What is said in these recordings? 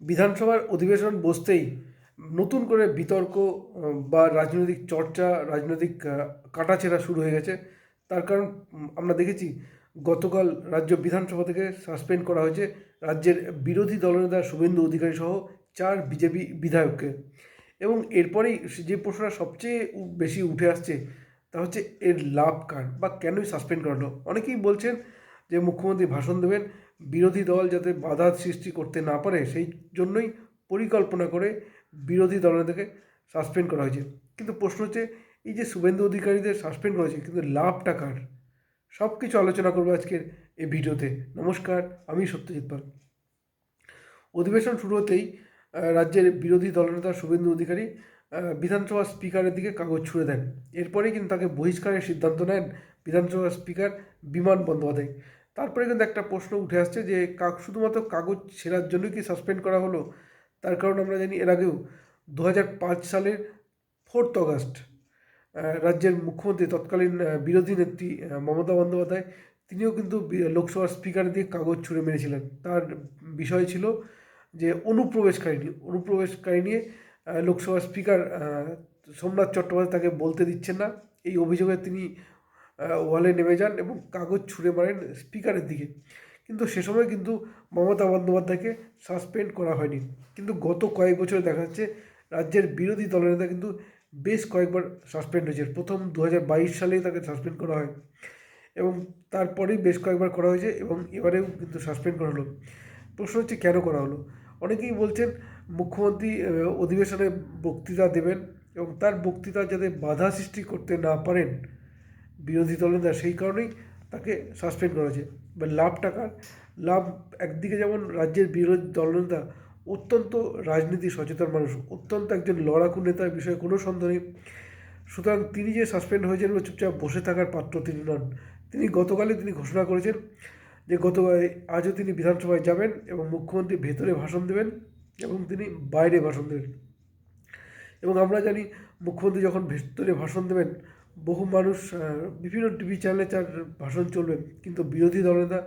বিধানসভার অধিবেশন বসতেই নতুন করে বিতর্ক বা রাজনৈতিক চর্চা, রাজনৈতিক কাটাছেঁড়া শুরু হয়ে গেছে। তার কারণ আমরা দেখেছি গতকাল রাজ্য বিধানসভা থেকে সাসপেন্ড করা হয়েছে রাজ্যের বিরোধী দলনেতা শুভেন্দু অধিকারী সহ চার বিজেপি বিধায়ককে। এবং এরপরেই যে প্রশ্নটা সবচেয়ে বেশি উঠে আসছে তা হচ্ছে, এর লাভ কার বা কেনই সাসপেন্ড করালো? অনেকেই বলছেন যে মুখ্যমন্ত্রী ভাষণ দেবেন বিরোধী দল যাতে বাধা সৃষ্টি করতে না পারে, সেই জন্যই পরিকল্পনা করে বিরোধী দলনেতাকে সাসপেন্ড করা হয়েছে। কিন্তু প্রশ্ন হচ্ছে, এই যে শুভেন্দু অধিকারীদের সাসপেন্ড করা হয়েছে, কিন্তু লাভটা কার? সব কিছু আলোচনা করব আজকের এই ভিডিওতে। নমস্কার, আমি সত্যজিৎ পাল। অধিবেশন শুরু হতেই রাজ্যের বিরোধী দলনেতা শুভেন্দু অধিকারী বিধানসভা স্পিকারের দিকে কাগজ ছুড়ে দেন। এরপরেই কিন্তু তাকে বহিষ্কারের সিদ্ধান্ত নেন বিধানসভা স্পিকার বিমান বন্দ্যোপাধ্যায়। তারপরে কিন্তু একটা প্রশ্ন উঠে আসছে যে কাক শুধুমাত্র কাগজ ছেঁড়ার জন্য কি সাসপেন্ড করা হলো? তার কারণ আমরা জানি এর আগেও দু হাজার পাঁচ সালের ফোর্থ অগাস্ট রাজ্যের মুখ্যমন্ত্রী, তৎকালীন বিরোধী নেত্রী মমতা বন্দ্যোপাধ্যায়, তিনিও কিন্তু লোকসভার স্পিকার দিয়ে কাগজ ছুঁড়ে মেরেছিলেন। তার বিষয় ছিল যে অনুপ্রবেশকারী অনুপ্রবেশকারী নিয়ে লোকসভার স্পিকার সোমনাথ চট্টোপাধ্যায় তাকে বলতে দিচ্ছেন না। এই অভিযোগে তিনি ওয়ালে নেমে যান এবং কাগজ ছুঁড়ে মারেন স্পিকারের দিকে। কিন্তু সে সময় কিন্তু মমতা বন্দ্যোপাধ্যায়কে সাসপেন্ড করা হয়নি। কিন্তু গত কয়েক বছরে দেখা যাচ্ছে রাজ্যের বিরোধী দলনেতা কিন্তু বেশ কয়েকবার সাসপেন্ড হয়েছে প্রথম দু হাজার বাইশ সালেই তাকে সাসপেন্ড করা হয় এবং তারপরেই বেশ কয়েকবার করা হয়েছে এবং এবারেও কিন্তু সাসপেন্ড করা হলো। প্রশ্ন হচ্ছে, কেন করা হলো? অনেকেই বলছেন, মুখ্যমন্ত্রী অধিবেশনে বক্তৃতা দেবেন এবং তার বক্তৃতা যাতে বাধা সৃষ্টি করতে না পারেন বিরোধী দলনেতা সেই কারণেই তাকে সাসপেন্ড করা হয়েছে। বা লাভ টাকার লাভ একদিকে যেমন রাজ্যের বিরোধী দলনেতা অত্যন্ত রাজনীতি সচেতন মানুষ, অত্যন্ত একজন লড়াকু নেতার বিষয়ে কোনো সন্দেহ নেই। সুতরাং তিনি যে সাসপেন্ড হয়েছেন বা চুপচাপ বসে থাকার পাত্র তিনি নন। তিনি গতকালই তিনি ঘোষণা করেছেন যে গত আজও তিনি বিধানসভায় যাবেন এবং মুখ্যমন্ত্রী ভেতরে ভাষণ দেবেন এবং তিনি বাইরে ভাষণ দেবেন। এবং আমরা জানি মুখ্যমন্ত্রী যখন ভেতরে ভাষণ দেবেন বহু মানুষ বিভিন্ন টিভি চ্যানেলে তার ভাষণ চলবে, কিন্তু বিরোধী দলনেতা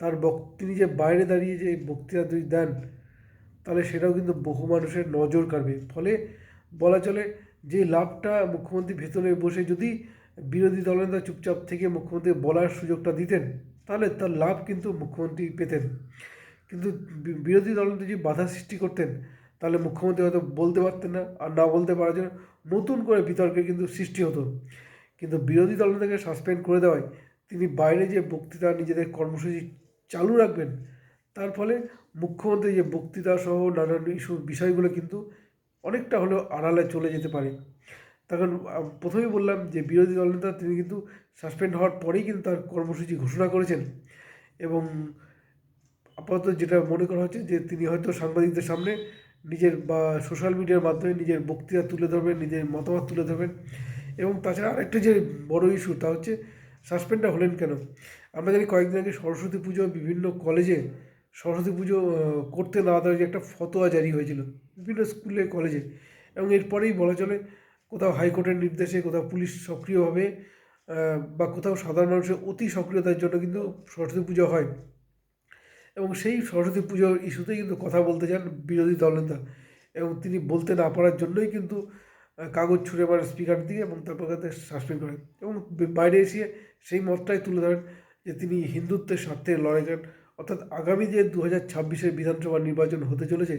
তার বক তিনি যে বাইরে দাঁড়িয়ে যে বক্তৃতা যদি দেন, তাহলে সেটাও কিন্তু বহু মানুষের নজর কাড়বে। ফলে বলা চলে যে লাভটা মুখ্যমন্ত্রী ভেতরে বসে যদি বিরোধী দলনেতা চুপচাপ থেকে মুখ্যমন্ত্রী বলার সুযোগটা দিতেন, তাহলে তার লাভ কিন্তু মুখ্যমন্ত্রী পেতেন। কিন্তু বিরোধী দলনেতা যদি বাধা সৃষ্টি করতেন তাহলে মুখ্যমন্ত্রী হয়তো বলতে পারতেন না আর না বলতে পারার জন্য নতুন করে বিতর্কের কিন্তু সৃষ্টি হতো। কিন্তু বিরোধী দলনেতাকে সাসপেন্ড করে দেওয়ায় তিনি বাইরে যে বক্তৃতা নিজেদের কর্মসূচি চালু রাখবেন, তার ফলে মুখ্যমন্ত্রী যে বক্তৃতা সহ নানান ইস্যু বিষয়গুলো কিন্তু অনেকটা হলেও আড়ালে চলে যেতে পারে। তখন প্রথমেই বললাম যে বিরোধী দলনেতা তিনি কিন্তু সাসপেন্ড হওয়ার পরেই কিন্তু তার কর্মসূচি ঘোষণা করেছেন এবং আপাতত যেটা মনে করা হচ্ছে যে তিনি হয়তো সাংবাদিকদের সামনে নিজের বা সোশ্যাল মিডিয়ার মাধ্যমে নিজের বক্তৃতা তুলে ধরবেন, নিজের মতামত তুলে ধরবেন। এবং তাছাড়া আরেকটা যে বড় ইস্যু তা হচ্ছে সাসপেন্ডটা হলেন কেন? আমরা জানি কয়েকদিন আগে সরস্বতী পুজো বিভিন্ন কলেজে সরস্বতী পুজো করতে না দেওয়ার যে একটা ফতোয়া জারি হয়েছিল বিভিন্ন স্কুলে কলেজে এবং এরপরেই বলা চলে কোথাও হাইকোর্টের নির্দেশে কোথাও পুলিশ সক্রিয়ভাবে বা কোথাও সাধারণ মানুষের অতি সক্রিয়তার জন্য কিন্তু সরস্বতী পুজো হয়। এবং সেই সরস্বতী পুজোর ইস্যুতেই কিন্তু কথা বলতে চান বিরোধী দলনেতা। এবং তিনি বলতে না পারার জন্যই কিন্তু কাগজ ছুঁড়ে মারেন স্পিকার দিয়ে এবং তারপর তাকে সাসপেন্ড করেন। এবং বাইরে এসে সেই মতটাই তুলে ধরেন যে তিনি হিন্দুত্বের স্বার্থে লড়াই করেন। অর্থাৎ আগামী যে দু হাজার ছাব্বিশের বিধানসভা নির্বাচন হতে চলেছে,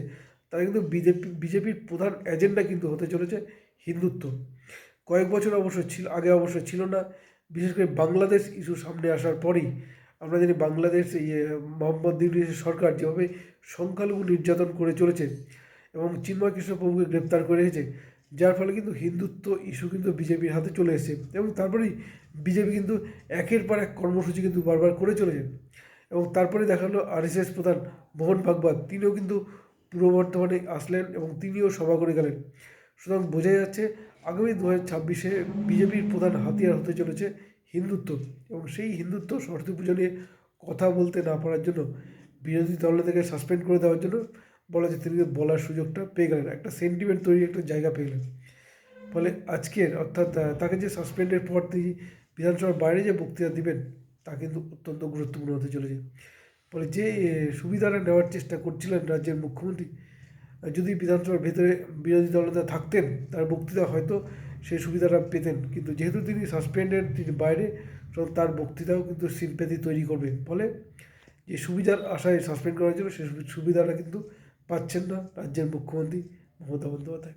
তারা কিন্তু বিজেপি, বিজেপির প্রধান এজেন্ডা কিন্তু হতে চলেছে হিন্দুত্ব। কয়েক বছর অবশ্য ছিল, আগে অবশ্য ছিল না। বিশেষ করে বাংলাদেশ ইস্যু সামনে আসার পরেই আমরা জানি বাংলাদেশ ইয়ে মোহাম্মদ ইউনিসের সরকার যেভাবে সংখ্যালঘু নির্যাতন করে চলেছে এবং চিন্ময় কৃষ্ণ প্রভুকে গ্রেপ্তার করে রেখেছে যার ফলে কিন্তু হিন্দুত্ব ইস্যু কিন্তু বিজেপির হাতে চলে এসেছে এবং তারপরেই বিজেপি কিন্তু একের পর এক কর্মসূচি কিন্তু বারবার করে চলেছে। এবং তারপরে দেখা গেলো আরএসএস প্রধান মোহন ভাগবত, তিনিও কিন্তু পূর্ব বর্ধমানে আসলেন এবং তিনিও সভা করে গেলেন। সুতরাং বোঝা যাচ্ছে আগামী দু হাজার ছাব্বিশে বিজেপির প্রধান হাতিয়ার হতে চলেছে হিন্দুত্ব এবং সেই হিন্দুত্ব সরস্বতী পুজো নিয়ে কথা বলতে না পারার জন্য বিরোধী দল থেকে সাসপেন্ড করে দেওয়ার জন্য বলা যায় তিনি বলার সুযোগটা পেয়ে গেলেন। একটা সেন্টিমেন্ট তৈরি একটা জায়গা পেয়ে গেলেন। ফলে আজকের অর্থাৎ তাকে যে সাসপেন্ডের পর তিনি বিধানসভার বাইরে যে বক্তৃতা দিবেন, তা কিন্তু অত্যন্ত গুরুত্বপূর্ণ হতে চলেছে। ফলে যে সুবিধাটা নেওয়ার চেষ্টা করছিলেন রাজ্যের মুখ্যমন্ত্রী, যদি বিধানসভার ভেতরে বিরোধী দলনেতা থাকতেন, তার বক্তৃতা হয়তো সুবিধাটা পেতেন। কিন্তু যেহেতু তিনি সাসপেন্ডেড তিনি বাইরে তার বক্তৃতাও কিন্তু সিম্প্যাথি তৈরি করবে। ফলে যে সুবিধার আশায় সাসপেন্ড করা হয়েছিল সেই সুবিধাটা কিন্তু পাচ্ছেন না রাজ্যের মুখ্যমন্ত্রী মমতা বন্দ্যোপাধ্যায়।